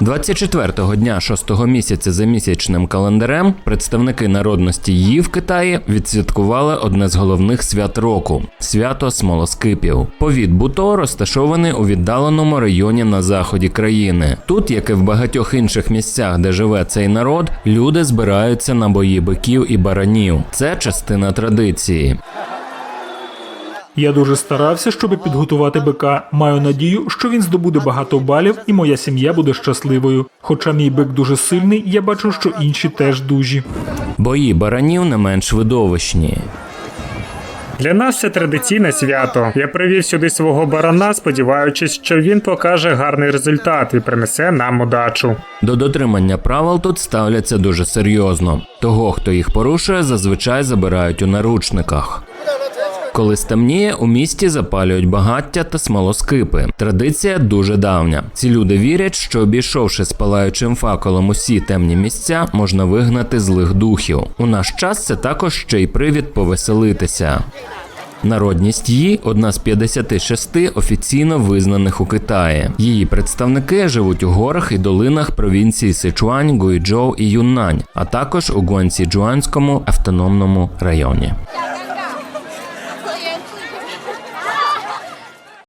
24-го дня шостого місяця за місячним календарем представники народності Ї в Китаї відсвяткували одне з головних свят року свято смолоскипів. Повіт Буто розташований у віддаленому районі на заході країни. Тут, як і в багатьох інших місцях, де живе цей народ, люди збираються на бої биків і баранів. Це частина традиції. Я дуже старався, щоб підготувати бика. Маю надію, що він здобуде багато балів, і моя сім'я буде щасливою. Хоча мій бик дуже сильний, я бачу, що інші теж дужі. Бої баранів не менш видовищні. Для нас це традиційне свято. Я привів сюди свого барана, сподіваючись, що він покаже гарний результат і принесе нам удачу. До дотримання правил тут ставляться дуже серйозно. Того, хто їх порушує, зазвичай забирають у наручниках. Коли стемніє, у місті запалюють багаття та смолоскипи. Традиція дуже давня. Ці люди вірять, що обійшовши з палаючим факелом усі темні місця, можна вигнати злих духів. У наш час це також ще й привід повеселитися. Народність Ї одна з 56 офіційно визнаних у Китаї. Її представники живуть у горах і долинах провінції Сичуань, Гуйчжоу і Юннань, а також у Гуанцзіджуанському автономному районі. 连自己。